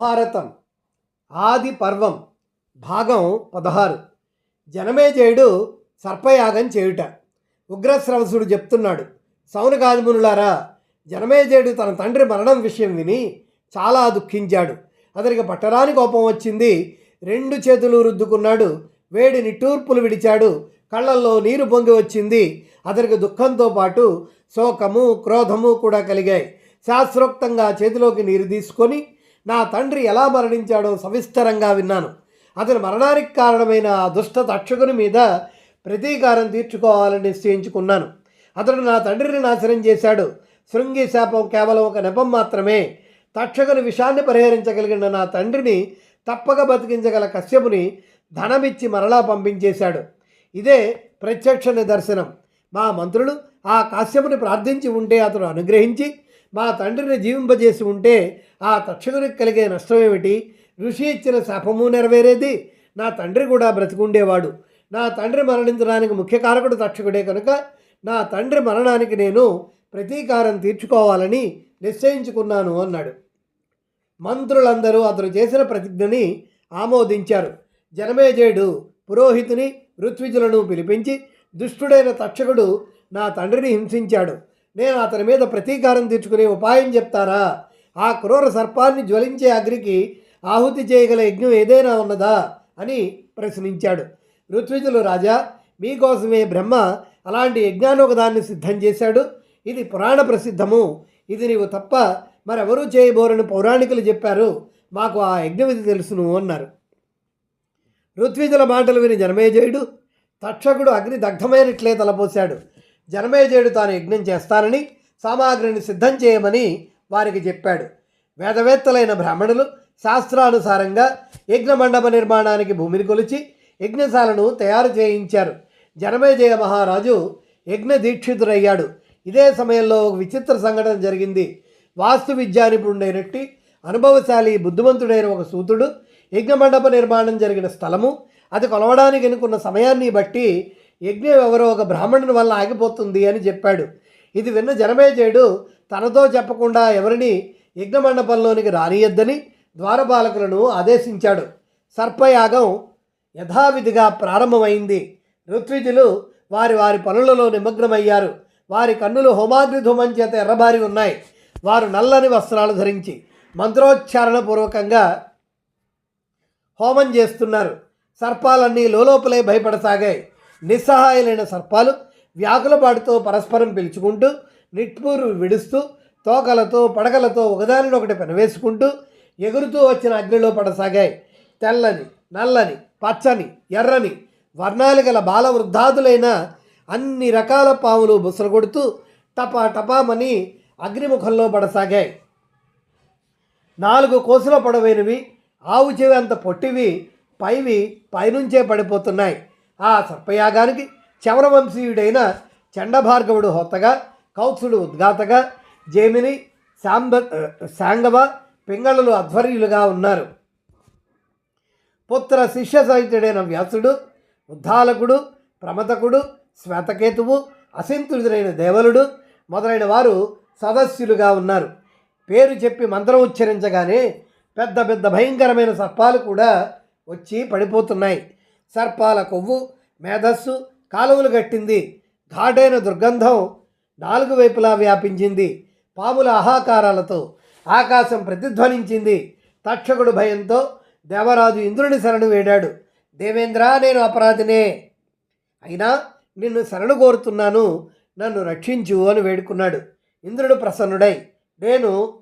భారతం ఆది పర్వం భాగం పదహారు. జనమేజయుడు సర్పయాగం చేయుట. ఉగ్రశ్రవసుడు చెప్తున్నాడు. సౌనకాదిమునులారా జనమేజయుడు తన తండ్రి మరణం విషయం విని చాలా దుఃఖించాడు. అతనికి పట్టరాని కోపం వచ్చింది. రెండు చేతులు రుద్దుకున్నాడు. వేడి నిట్టూర్పులు విడిచాడు. కళ్ళల్లో నీరు పొంగి వచ్చింది. అతనికి దుఃఖంతో పాటు శోకము క్రోధము కూడా కలిగాయి. శాస్త్రోక్తంగా చేతిలోకి నీరు తీసుకొని నా తండ్రి ఎలా మరణించాడో సవిస్తరంగా విన్నాను. అతని మరణానికి కారణమైన ఆ దుష్ట తక్షకుని మీద ప్రతీకారం తీర్చుకోవాలని నిశ్చయించుకున్నాను. అతడు నా తండ్రిని నాశనం చేశాడు. శృంగి శాపం కేవలం ఒక నెపం మాత్రమే. తక్షకుని విషాన్ని పరిహరించగలిగిన నా తండ్రిని తప్పక బతికించగల కశ్యపుని ధనమిచ్చి మరలా పంపించేశాడు. ఇదే ప్రత్యక్ష నిదర్శనం. మా మంత్రులు ఆ కాశ్యపుని ప్రార్థించి ఉంటే అతడు అనుగ్రహించి మా తండ్రిని జీవింపజేసి ఉంటే ఆ తక్షకునికి కలిగే నష్టమేమిటి ఋషి ఇచ్చిన శాపము నెరవేరేది. నా తండ్రి కూడా బ్రతికుండేవాడు. నా తండ్రి మరణించడానికి ముఖ్య కారకుడు తక్షకుడే కనుక నా తండ్రి మరణానికి నేను ప్రతీకారం తీర్చుకోవాలని నిశ్చయించుకున్నాను అన్నాడు. మంత్రులందరూ అతను చేసిన ప్రతిజ్ఞని ఆమోదించారు. జనమేజయుడు పురోహితుని ఋత్విజులను పిలిపించి దుష్టుడైన తక్షకుడు నా తండ్రిని హింసించాడు. నేను అతని మీద ప్రతీకారం తీర్చుకునే ఉపాయం చెప్తారా? ఆ క్రూర సర్పాన్ని జ్వలించే అగ్నికి ఆహుతి చేయగల యజ్ఞం ఏదైనా ఉన్నదా? అని ప్రశ్నించాడు. ఋత్విజులు రాజా మీకోసమే బ్రహ్మ అలాంటి యజ్ఞాన్ని ఒకదాన్ని సిద్ధం చేశాడు. ఇది పురాణ ప్రసిద్ధము. ఇది నీవు తప్ప మరెవరూ చేయబోరని పౌరాణికులు చెప్పారు. మాకు ఆ యజ్ఞవిధి తెలుసును అన్నారు. ఋత్విజుల మాటలు విని జనమేజయుడు తక్షకుడు అగ్ని దగ్ధమైనట్లే తలపోశాడు. జనమేజయుడు తాను యజ్ఞం చేస్తానని సామాగ్రిని సిద్ధం చేయమని వారికి చెప్పాడు. వేదవేత్తలైన బ్రాహ్మణులు శాస్త్రానుసారంగా యజ్ఞ మండప నిర్మాణానికి భూమిని కొలిచి యజ్ఞశాలను తయారు చేయించారు. జనమేజయ మహారాజు యజ్ఞ దీక్షితుడయ్యాడు ఇదే సమయంలో ఒక విచిత్ర సంఘటన జరిగింది. వాస్తు విద్యా నిపుణుడైనట్టి అనుభవశాలి బుద్ధిమంతుడైన ఒక సూతుడు యజ్ఞమండప నిర్మాణం జరిగిన స్థలము అది కొలవడానికి ఎన్నుకున్న సమయాన్ని బట్టి యజ్ఞం ఎవరో ఒక బ్రాహ్మణుని వల్ల ఆగిపోతుంది అని చెప్పాడు. ఇది విన్న జనమేజయుడు తనతో చెప్పకుండా ఎవరిని యజ్ఞమండపంలోనికి రానియద్దని ద్వారపాలకులను ఆదేశించాడు. సర్పయాగం యథావిధిగా ప్రారంభమైంది. ఋత్విజులు వారి వారి పనులలో నిమగ్నమయ్యారు. వారి కన్నులు హోమాగ్ని ధూమం చేత ఎర్రబారి ఉన్నాయి. వారు నల్లని వస్త్రాలు ధరించి మంత్రోచ్చారణ పూర్వకంగా హోమం చేస్తున్నారు. సర్పాలన్నీ లోపలే భయపడసాగాయి. నిస్సహాయులైన సర్పాలు వ్యాకులపాటుతో పరస్పరం పిలుచుకుంటూ నిట్పూరు విడుస్తూ తోకలతో పడకలతో ఒకదానినొకటి పెనవేసుకుంటూ ఎగురుతూ వచ్చిన అగ్నిలో పడసాగాయి. తెల్లని నల్లని పచ్చని ఎర్రని వర్ణాలు గల బాల వృద్ధాదులైన అన్ని రకాల పాములు బుసలు కొడుతూ టపా టపామని అగ్నిముఖంలో పడసాగాయి. నాలుగు కోసుల పొడవైనవి ఆవు చెవి అంత పొట్టివి పైవి పైనుంచే పడిపోతున్నాయి. ఆ సర్పయాగానికి చవరవంశీయుడైన చండభార్గవుడు హోతగా కౌత్సుడు ఉద్గాతగా జేమిని శాంబ శాంగవ పింగళులు అధ్వర్యులుగా ఉన్నారు. పుత్ర శిష్య సహితుడైన వ్యాసుడు ఉద్దాలకుడు ప్రమతకుడు శ్వేతకేతువు అసింతుడైన దేవలుడు మొదలైన వారు సదస్యులుగా ఉన్నారు. పేరు చెప్పి మంత్రం ఉచ్చరించగానే పెద్ద పెద్ద భయంకరమైన సర్పాలు కూడా వచ్చి పడిపోతున్నాయి. సర్పాల కొవ్వు మేధస్సు కాలువలు కట్టింది. ఘాటైన దుర్గంధం నాలుగు వైపులా వ్యాపించింది. పాముల ఆహాకారాలతో ఆకాశం ప్రతిధ్వనించింది. తక్షకుడు భయంతో దేవరాజు ఇంద్రుని శరణు వేడాడు. దేవేంద్ర నేను అపరాధినే. అయినా నిన్ను శరణు కోరుతున్నాను నన్ను రక్షించు అని వేడుకున్నాడు. ఇంద్రుడు ప్రసన్నుడై నేను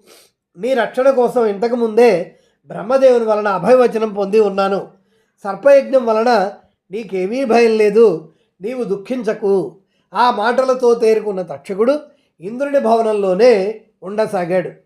నీ రక్షణ కోసం ఇంతకుముందే బ్రహ్మదేవుని వలన అభయవచనం పొంది ఉన్నాను. సర్పయజ్ఞం వలన నీకేమీ భయం లేదు. నీవు దుఃఖించకు. ఆ మాటలతో తేరుకున్న తక్షకుడు ఇంద్రుడి భవనంలోనే ఉండసాగాడు.